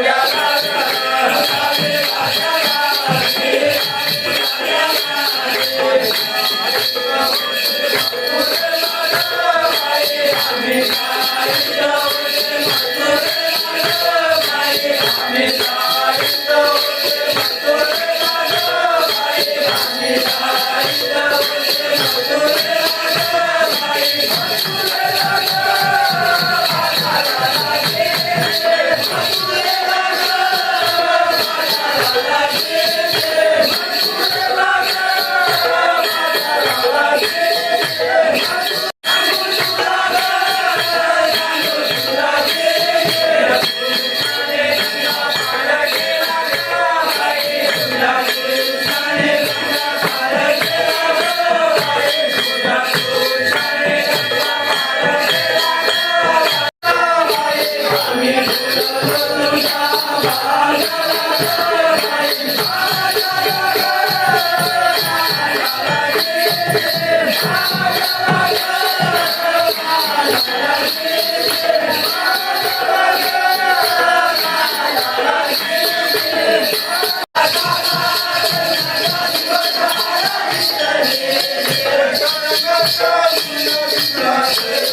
Yeah. Amen.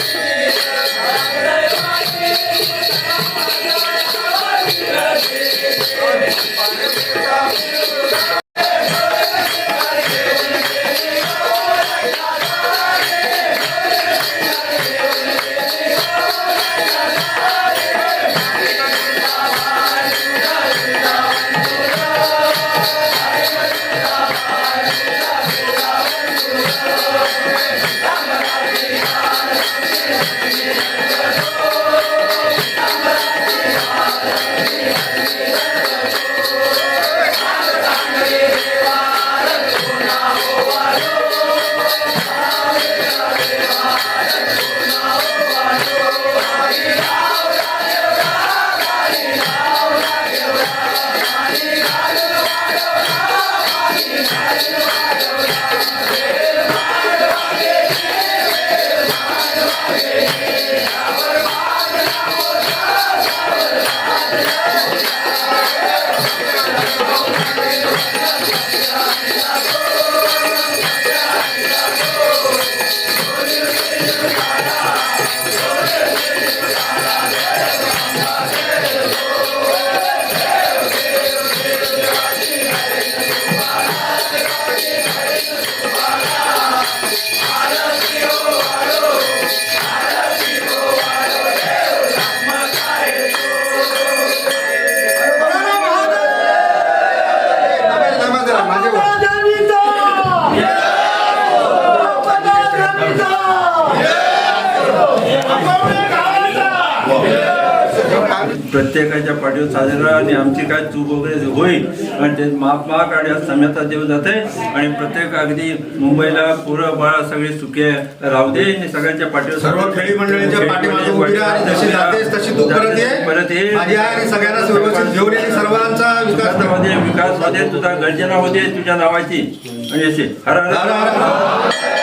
Yeah. प्रत्येकाच्या पाठीवर साजरा आणि आमची काय चूक वगैरे होईल आणि ते माफ माग आणि सम्यता देव जाते. आणि प्रत्येक अगदी मुंबईला पोरं बाळ सगळे सुखे राहू दे आणि सगळ्यांच्या पाठीवर सर्व खेळी मंडळींच्या परत सर्वांचा विकास. विकासामध्ये विकास होते तुझा गर्जना होते तुझ्या नावाची. आणि असे हर हर.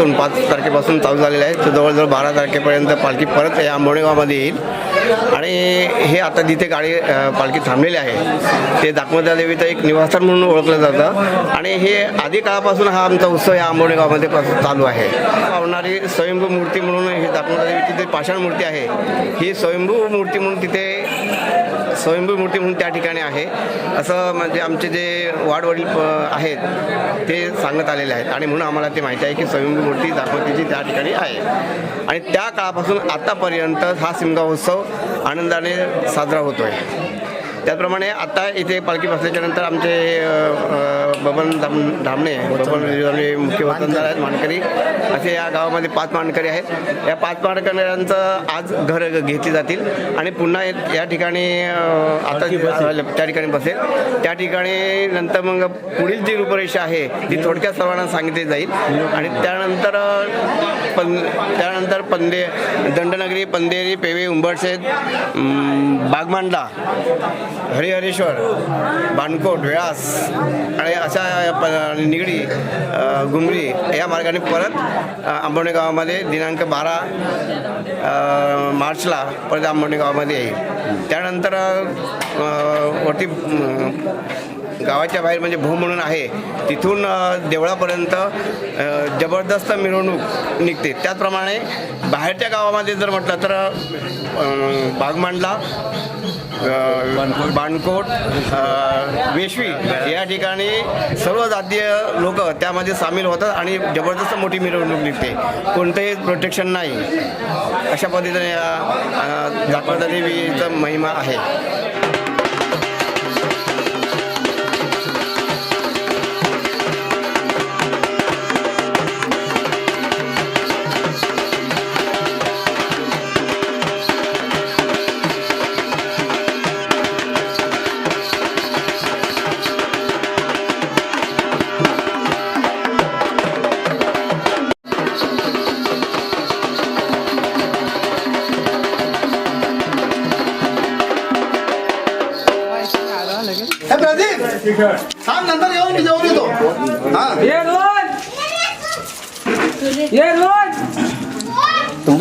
पासून पाच तारखेपासून चालू झालेलं आहे. तर जवळजवळ बारा तारखेपर्यंत पालखी परत या आंबोणेगावमध्ये येईल. आणि हे आता जिथे गाडी पालखी थांबलेली आहे ते दाखमता देवीचं एक निवासस्थान म्हणून ओळखलं जातं. आणि हे आधी काळापासून हा आमचा उत्सव या आंबोणेगावमध्ये चालू आहे. पावणारी स्वयंभू मूर्ती म्हणून ही दाखमता देवीची जी पाषाण मूर्ती आहे ही स्वयंभू मूर्ती म्हणून तिथे स्वयंभू मूर्ती म्हणून त्या ठिकाणी आहे. असं म्हणजे आमचे जे वाडवडील प- आहेत ते सांगत आलेले आहेत. आणि म्हणून आम्हाला ते माहिती आहे की स्वयंभू मूर्ती दाखवतीची त्या ठिकाणी आहे. आणि त्या काळापासून आतापर्यंत हा सिमगा उत्सव आनंदाने साजरा होतो आहे त्याचप्रमाणे आता इथे पालखी बसल्याच्या नंतर आमचे बबन धाम धामणे बबन मुख्य वतनदार आहेत मानकरी. असे या गावामध्ये पाच मानकरी आहेत. या पाच मानकऱ्यांचं आज घर घेतली जातील आणि पुन्हा या ठिकाणी आता त्या ठिकाणी बसेल. त्या ठिकाणी नंतर मग पुढील जी रूपरेषा आहे ती थोडक्यात सर्वांना सांगितली जाईल. आणि त्यानंतर अ, पं त्यानंतर पंदे दंडनगरी पंधेरी पेवे उंबरशेत अम, बागमांडा हरिहरेश्वर बाणकोट वेळास आणि अशा प- निगडी अ, गुमरी या मार्गाने परत आंबवणे गावामध्ये दिनांक बारा मार्चला परत आंबवणे गावामध्ये येईल. त्यानंतर वरती गावाच्या बाहेर म्हणजे भू म्हणून आहे तिथून देवळापर्यंत जबरदस्त मिरवणूक निघते. त्याचप्रमाणे बाहेरच्या गावामध्ये जर म्हटलं तर बागमांडला बाणकोट. वेशवी या ठिकाणी सर्व जातीय लोक त्यामध्ये सामील होतात आणि जबरदस्त मोठी मिरवणूक निघते. कोणतंही प्रोटेक्शन नाही. अशा पद्धतीने या अ, देवीचा महिमा आहे.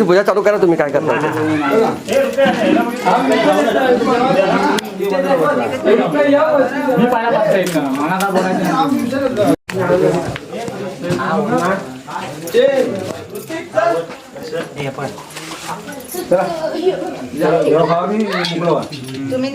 पूजा चालू करा तुम्ही काय करता? तुम्ही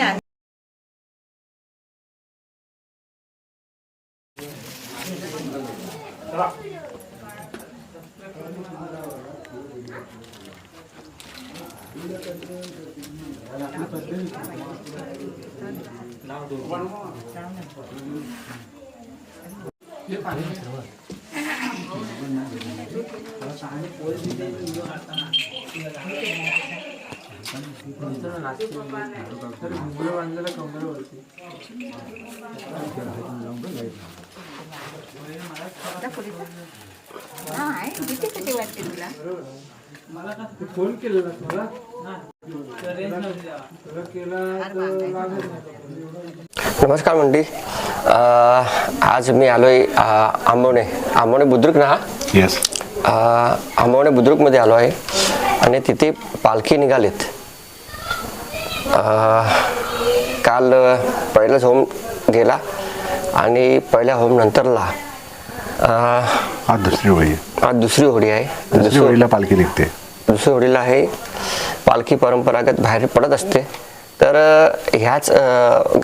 ना हा. आहे किती किती वाटते तुला नमस्कार मंडी. अ, आज मी आलो आहे आंबवणे. आंबवणे बुद्रुक ना हा? येस अ, आंबवणे बुद्रुकमध्ये आलो आहे आणि तिथे पालखी निघालीत. काल पहिलाच होम गेला आणि पहिल्या होम नंतरला आज दुसरी होळी. आज दुसरी होडी आहे. दुसरी होळीला पालखी निघते. दुसरी होडीला आहे पालखी परंपरागत बाहेर पडत असते. तर ह्याच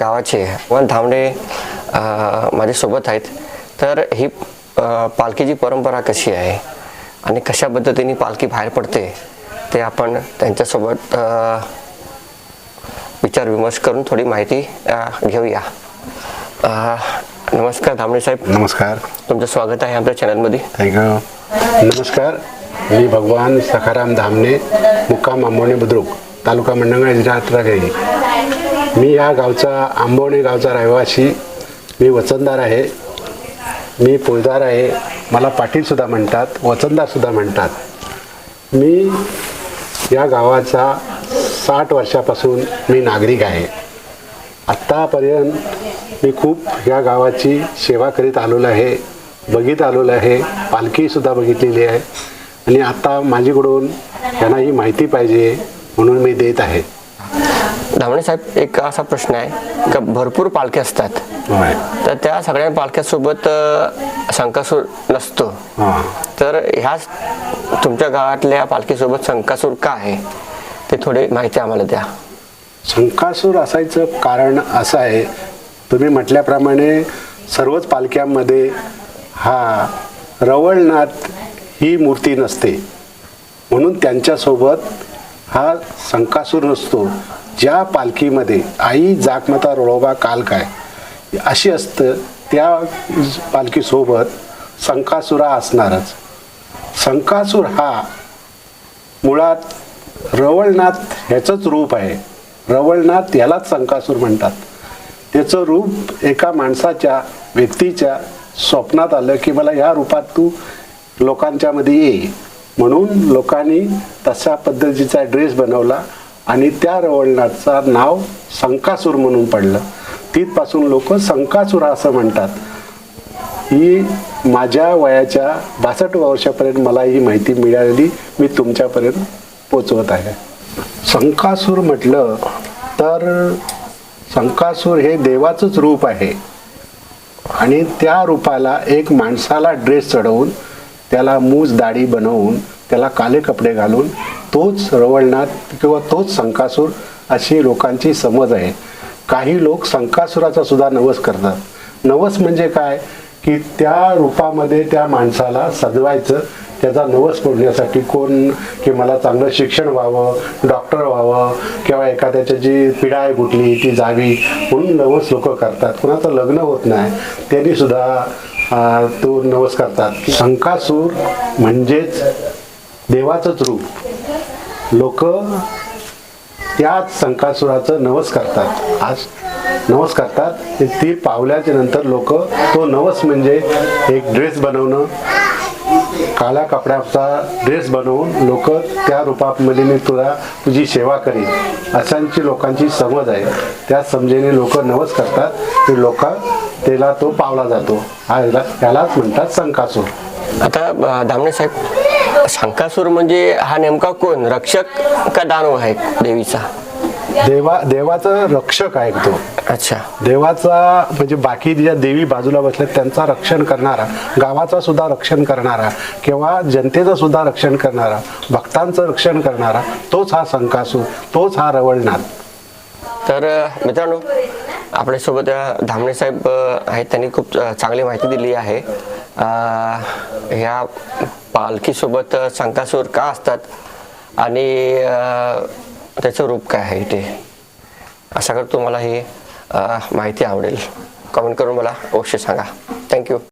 गावाचे वन अ, माझ्यासोबत आहेत. तर ही पालखीची परंपरा कशी आहे? आणि कशा पद्धतीने पालखी बाहेर पडते? ते आपण त्यांच्यासोबत अ, विचारविमर्श करून थोडी माहिती घेऊया. नमस्कार धामणे साहेब. नमस्कार. तुमचं स्वागत आहे आमच्या चॅनलमध्ये. थँक्यू नमस्कार. मी भगवान सखाराम धामणे मुक्काम आंबवणे बुद्रुक. तालुका मंडळ जिल्हा आहे मी या गावचा आंबवणे गावचा रहिवासी. मी वचनदार आहे. मी पोलदार आहे. मला पाटीलसुद्धा म्हणतात वचनदारसुद्धा म्हणतात. मी या गावाचा साठ वर्षापासून मी नागरिक आहे. आत्तापर्यंत मी खूप या गावाची सेवा करीत आलेलो आहे बघित आलेलो आहे पालखीसुद्धा बघितलेली आहे. आणि आत्ता माझ्याकडून यांना ही माहिती पाहिजे. म्हणून मी देत आहे. धामणे साहेब एक असा प्रश्न आहे का भरपूर पालखी असतात. तर त्या सगळ्या पालख्यासोबत अ, संकासूर नसतो. हां. तर ह्याच तुमच्या गावातल्या पालखीसोबत संकासूर का आहे? ते थोडी माहिती आम्हाला द्या. शंकासूर असायचं कारण असं आहे तुम्ही म्हटल्याप्रमाणे सर्वच पालख्यांमध्ये हा रवळनाथ ही मूर्ती नसते. म्हणून त्यांच्यासोबत हा संकासूर नसतो. ज्या पालखीमध्ये आई जाकमता रोळोबा काल काय? अशी असतं त्या पालखीसोबत संकासुरा असणारच. संकासूर हा मुळात रवळनाथ ह्याचंच रूप आहे. रवळनाथ यालाच संकासूर म्हणतात. त्याचं रूप एका माणसाच्या व्यक्तीच्या स्वप्नात आलं की मला या रूपात तू लोकांच्यामध्ये ये. म्हणून लोकांनी तशा पद्धतीचा ड्रेस बनवला आणि त्या रवळनाथचा नाव संकासूर म्हणून पडलं. तिथपासून लोक संकासूर असं म्हणतात. ही माझ्या वयाच्या बासष्ट वर्षापर्यंत मला ही माहिती मिळालेली मी तुमच्यापर्यंत पोचवत आहे. संकासूर म्हटलं तर संकासूर हे देवाचंच रूप आहे. आणि त्या रूपाला एक माणसाला ड्रेस चढवून त्याला मूज दाढी बनवून त्याला काले कपडे घालून तोच रवळनाथ किंवा तोच संकासूर अशी लोकांची समज आहे. काही लोक संकासुराचा सुद्धा नवस करतात. नवस म्हणजे काय? की त्या रूपामध्ये त्या माणसाला सजवायचं त्याचा नवस फोडण्यासाठी कोण की मला चांगलं शिक्षण व्हावं डॉक्टर व्हावं किंवा एखाद्याची जी पिढा आहे कुठली ती जावी म्हणून नवस लोक करतात. कुणाचं लग्न होत नाही त्यांनी सुद्धा तो नवस करतात. शंकासूर म्हणजेच देवाचंच रूप. लोक त्याच शंकासुराचं नवस करतात. आज नवस करतात. ती पावल्याच्या नंतर लोक तो नवस म्हणजे एक ड्रेस बनवणं काळ्या कपड्याचा ड्रेस बनवून लोक त्या रूपामध्ये मी तुला तुझी सेवा करीन. अशांची लोकांची समज आहे. त्या समजेने लोक नवस करतात. ते लोक त्याला तो पावला जातो. हा याला यालाच म्हणतात संकासूर. आता धामणे साहेब संकासूर म्हणजे हा नेमका कोण? रक्षक का दानव आहे देवीचा? देवा देवाचं रक्षक आहे तो. अच्छा. देवाचा म्हणजे बाकी ज्या देवी बाजूला बसल्यात त्यांचा रक्षण करणारा गावाचा सुद्धा रक्षण करणारा किंवा जनतेचं सुद्धा रक्षण करणारा भक्तांचं रक्षण करणारा तोच हा संकासूर तोच हा रवळनाथ. तर मित्रांनो आपल्यासोबत अ, धामणे साहेब आहेत. त्यांनी खूप चांगली माहिती दिली आहे. ह्या पालखीसोबत संकासूर का असतात? आणि त्याचं रूप काय आहे ते असं करतो मला ही माहिती आवडेल. कमेंट करून मला अवश्य सांगा. थँक्यू